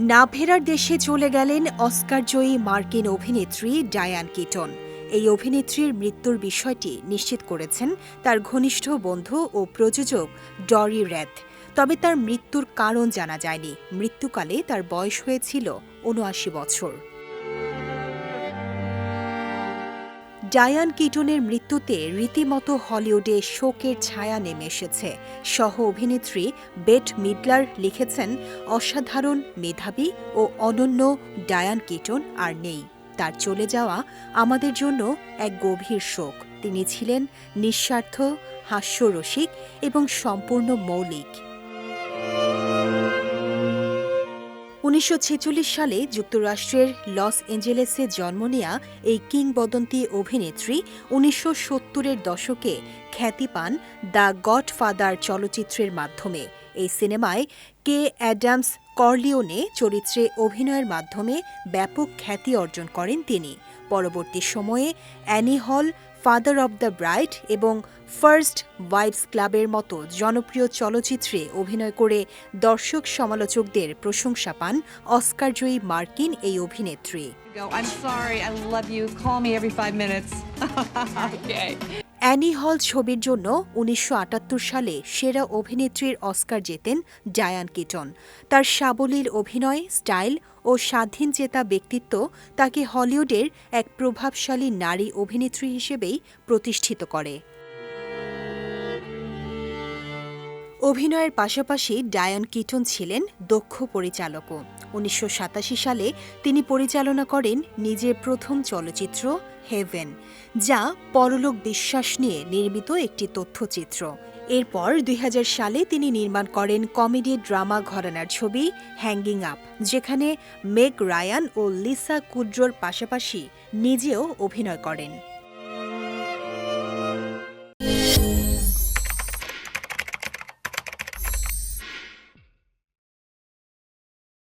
না ফেরার দেশে চলে গেলেন অস্কারজয়ী মার্কিন অভিনেত্রী ডায়ান কিটন। এই অভিনেত্রীর মৃত্যুর বিষয়টি নিশ্চিত করেছেন তার ঘনিষ্ঠ বন্ধু ও প্রযোজক ডরি র্যাথ তবে তার মৃত্যুর কারণ জানা যায়নি। মৃত্যুকালে তার বয়স হয়েছিল উনআশি বছর। ডায়ান কিটনের মৃত্যুতে রীতিমতো হলিউডে শোকের ছায়া নেমে এসেছে। সহ অভিনেত্রী বেট মিডলার লিখেছেন, অসাধারণ, মেধাবী ও অনন্য ডায়ান কিটন আর নেই। তার চলে যাওয়া আমাদের জন্য এক গভীর শোক। তিনি ছিলেন নিঃস্বার্থ, হাস্যরসিক এবং সম্পূর্ণ মৌলিক। উনিশশো ছেচল্লিশ সালে যুক্তরাষ্ট্রের লস এঞ্জেলেসে জন্ম নেয়া এই কিংবদন্তি অভিনেত্রী উনিশশো সত্তরের দশকে খ্যাতি পান দ্য গডফাদার চলচ্চিত্রের মাধ্যমে। এই সিনেমায় কে অ্যাডামস কর্লিওনে চরিত্রে অভিনয়ের মাধ্যমে ব্যাপক খ্যাতি অর্জন করেন তিনি। পরবর্তী সময়ে Annie Hall father of the bride এবং ফার্স্ট ওয়াইভস ক্লাবের মতো জনপ্রিয় চলচ্চিত্রে অভিনয় করে দর্শক সমালোচকদের প্রশংসা পান অস্কারজয়ী মার্কিন এই অভিনেত্রী। অ্যানি হল ছবির জন্য উনিশশো আটাত্তর সালে সেরা অভিনেত্রীর অস্কার জেতেন জায়ান কিটন। তার সাবলীল অভিনয়, স্টাইল ও স্বাধীন জেতা ব্যক্তিত্ব তাকে হলিউডের এক প্রভাবশালী নারী অভিনেত্রী হিসেবেই প্রতিষ্ঠিত করে। অভিনয়ের পাশাপাশি ডায়ান কিটন ছিলেন দক্ষ পরিচালকও। উনিশশো সাতাশি সালে তিনি পরিচালনা করেন নিজের প্রথম চলচ্চিত্র, হেভেন, যা পরলোক বিশ্বাস নিয়ে নির্মিত একটি তথ্যচিত্র। এরপর দুই হাজার সালে তিনি নির্মাণ করেন কমেডি ড্রামা ঘরানার ছবি হ্যাঙ্গিং আপ যেখানে মেগ রায়ান ও লিসা কুড্রোর পাশাপাশি নিজেও অভিনয় করেন।